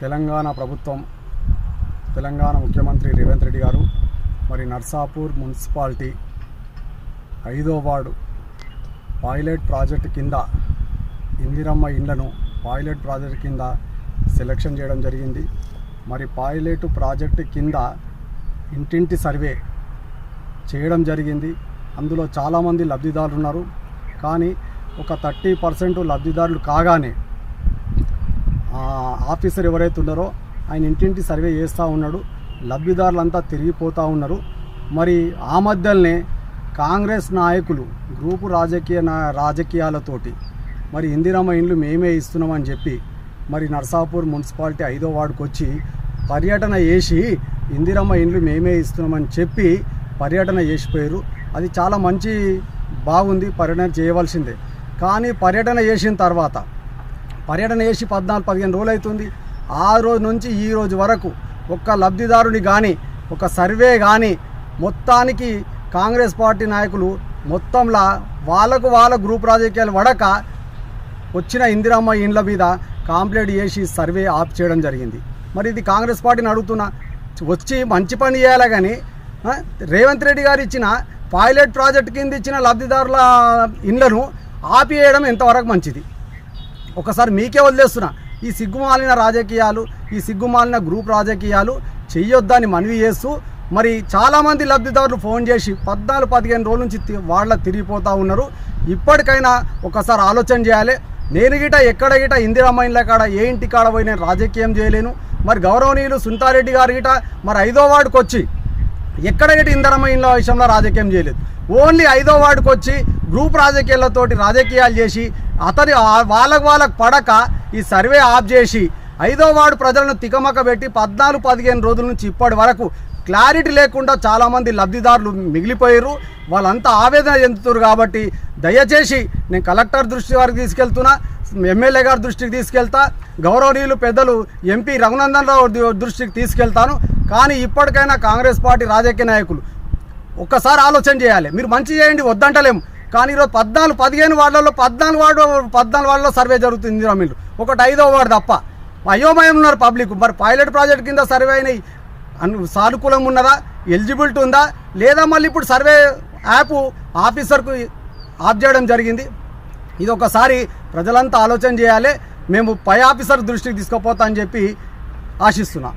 తెలంగాణ ప్రభుత్వం తెలంగాణ ముఖ్యమంత్రి రేవంత్ రెడ్డి గారు మరి నర్సాపూర్ మున్సిపాలిటీ ఐదో వార్డు పాయిలెట్ ప్రాజెక్టు కింద ఇందిరమ్మ ఇండ్లను పాయిలెట్ ప్రాజెక్టు కింద సెలక్షన్ చేయడం జరిగింది. మరి పాయిలెట్ ప్రాజెక్టు కింద ఇంటింటి సర్వే చేయడం జరిగింది. అందులో చాలామంది లబ్ధిదారులు ఉన్నారు. కానీ ఒక థర్టీ పర్సెంట్ లబ్ధిదారులు కాగానే ఆఫీసర్ ఎవరైతే ఉన్నారో ఆయన ఇంటింటి సర్వే చేస్తూ ఉన్నాడు. లబ్ధిదారులంతా తిరిగిపోతూ ఉన్నారు. మరి ఆ మధ్యలోనే కాంగ్రెస్ నాయకులు గ్రూపు రాజకీయ నా రాజకీయాలతోటి మరి ఇందిరమ్మ ఇండ్లు మేమే ఇస్తున్నామని చెప్పి మరి నర్సాపూర్ మున్సిపాలిటీ ఐదో వార్డుకు వచ్చి పర్యటన చేసి ఇందిరమ్మ ఇండ్లు మేమే ఇస్తున్నామని చెప్పి పర్యటన చేసిపోయారు. అది చాలా మంచి బాగుంది పర్యటన చేయవలసిందే. కానీ పర్యటన చేసిన తర్వాత పర్యటన చేసి పద్నాలుగు పదిహేను రోజులు అవుతుంది ఆ రోజు నుంచి ఈ రోజు వరకు ఒక్క లబ్ధిదారుని కానీ ఒక సర్వే కానీ మొత్తానికి కాంగ్రెస్ పార్టీ నాయకులు మొత్తంలా వాళ్ళకు వాళ్ళ గ్రూప్ రాజకీయాలు వడక వచ్చిన ఇందిరమ్మ ఇండ్ల మీద కాంప్లైంట్ చేసి సర్వే ఆఫ్ చేయడం జరిగింది. మరి ఇది కాంగ్రెస్ పార్టీని అడుగుతున్నా వచ్చి మంచి పని చేయాలి కానీ రేవంత్ రెడ్డి గారు ఇచ్చిన పైలట్ ప్రాజెక్ట్ కింద ఇచ్చిన లబ్ధిదారుల ఇండ్లను ఆపివేయడం ఎంతవరకు మంచిది? ఒకసారి మీకే వదిలేస్తున్నా. ఈ సిగ్గుమాలిన రాజకీయాలు ఈ సిగ్గుమాలిన గ్రూప్ రాజకీయాలు చెయ్యొద్దని మనవి చేస్తూ మరి చాలామంది లబ్ధిదారులు ఫోన్ చేసి పద్నాలుగు పదిహేను రోజుల నుంచి తి- వాళ్ళ తిరిగిపోతూ ఉన్నారు. ఇప్పటికైనా ఒకసారి ఆలోచన చేయాలి. నేను గిట ఎక్కడ గిట ఇందిరామైన్ల కాడ ఏ ఇంటి కాడ పోయి నేను రాజకీయం చేయలేను. మరి గౌరవనీయులు సుంతారెడ్డి గారు గిట మరి ఐదో వార్డుకు వచ్చి ఎక్కడ గిట ఇందిరామైన్ల విషయంలో రాజకీయం చేయలేదు. ఓన్లీ ఐదో వార్డుకు వచ్చి గ్రూప్ రాజకీయాలతోటి రాజకీయాలు చేసి అతని వాళ్ళకు వాళ్ళకు పడక ఈ సర్వే ఆఫ్ చేసి ఐదో వాడు ప్రజలను తికమక పెట్టి పద్నాలుగు పదిహేను రోజుల నుంచి ఇప్పటి వరకు క్లారిటీ లేకుండా చాలామంది లబ్ధిదారులు మిగిలిపోయారు వాళ్ళంతా ఆవేదన చెందుతారు కాబట్టి దయచేసి నేను కలెక్టర్ దృష్టి వారికి తీసుకెళ్తున్నా ఎమ్మెల్యే గారి దృష్టికి తీసుకెళ్తా గౌరవనీయులు పెద్దలు ఎంపీ రఘునందన్ రావు దృష్టికి తీసుకెళ్తాను. కానీ ఇప్పటికైనా కాంగ్రెస్ పార్టీ రాజకీయ నాయకులు ఒక్కసారి ఆలోచన చేయాలి. మీరు మంచి చేయండి వద్దంటలేము. కానీ ఈరోజు పద్నాలుగు పదిహేను వార్డులలో పద్నాలుగు వార్డు పద్నాలుగు వార్డులో సర్వే జరుగుతుంది ఇందిరా ఒకటి ఐదో వార్డు తప్ప. అయోమయం ఉన్నారు పబ్లిక్. మరి పైలట్ ప్రాజెక్ట్ కింద సర్వే అయినాయి. అను సానుకూలం ఉన్నదా? ఎలిజిబిలిటీ ఉందా? లేదా మళ్ళీ ఇప్పుడు సర్వే యాప్ ఆఫీసర్కు ఆఫ్ చేయడం జరిగింది. ఇది ఒకసారి ప్రజలంతా ఆలోచన చేయాలి. మేము పై ఆఫీసర్ దృష్టికి తీసుకుపోతా అని చెప్పి ఆశిస్తున్నాం.